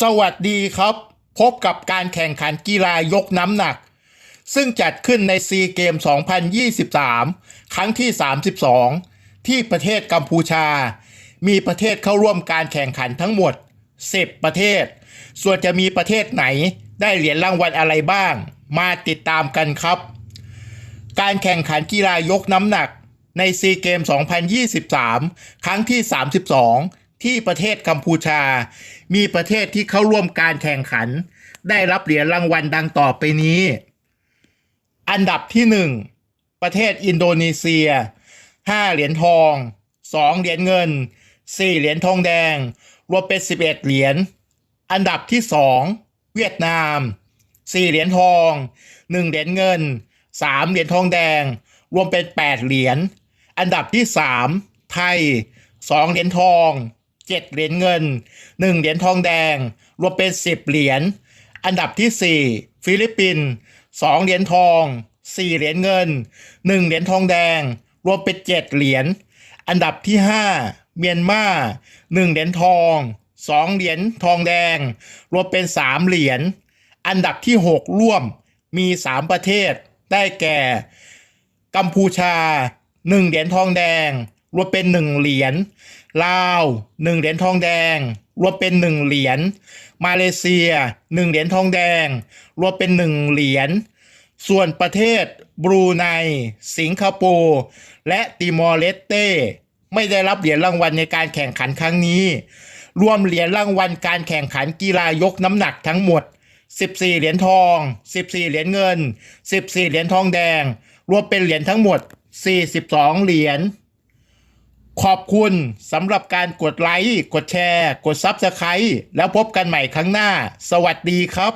สวัสดีครับ พบกับการแข่งขันกีฬายกน้ำหนัก ซึ่งจัดขึ้นในซีเกม 2023 ครั้งที่ 32 ที่ประเทศกัมพูชา มีประเทศเข้าร่วมการแข่งขันทั้งหมด 10 ประเทศ ส่วนจะมีประเทศไหนได้เหรียญรางวัลอะไรบ้าง มาติดตามกันครับ การแข่งขันกีฬายกน้ำหนักในซีเกม 2023 ครั้งที่ 32 ที่ประเทศกัมพูชา มีประเทศที่เข้าร่วมการแข่งขัน ได้รับเหรียญรางวัลดังต่อไปนี้ อันดับที่ 1 ประเทศอินโดนีเซีย 5 เหรียญทอง 2 เหรียญเงิน 4 เหรียญทองแดง รวมเป็น 11 เหรียญ อันดับที่ 2 เวียดนาม 4 เหรียญทอง 1 เหรียญเงิน 3 เหรียญทองแดง รวมเป็น 8 เหรียญ อันดับที่ 3 ไทย 2 เหรียญทอง 7 เหรียญเงิน 1 เหรียญทองแดง รวมเป็น 10 เหรียญ อันดับที่ 4 ฟิลิปปินส์2เหรียญทอง 4 เหรียญเงิน 1 เหรียญทองแดง รวมเป็น 7 เหรียญ อันดับที่ 5 เมียนมา1เหรียญทอง 2 เหรียญทองแดง รวมเป็น 3 เหรียญ อันดับที่ 6 ร่วมมี 3 ประเทศ ได้แก่ กัมพูชา 1 เหรียญทองแดง รวมเป็น1เหรียญลาว1เหรียญทองแดง รวมเป็น1เหรียญมาเลเซีย1เหรียญทองแดง รวมเป็น1เหรียญส่วนประเทศบรูไน สิงคโปร์และติมอร์เลสเต้ไม่ได้รับเหรียญรางวัลในการแข่งขันครั้งนี้ รวมเหรียญรางวัลการแข่งขันกีฬายกน้ำหนักทั้งหมด 14 เหรียญทอง 14 เหรียญเงิน 14 เหรียญทองแดง รวมเป็นเหรียญทั้งหมด 42 เหรียญ ขอบคุณสำหรับการกดไลค์ กดแชร์ กดซับสไครต์แล้วพบกันใหม่ครั้งหน้า สวัสดีครับ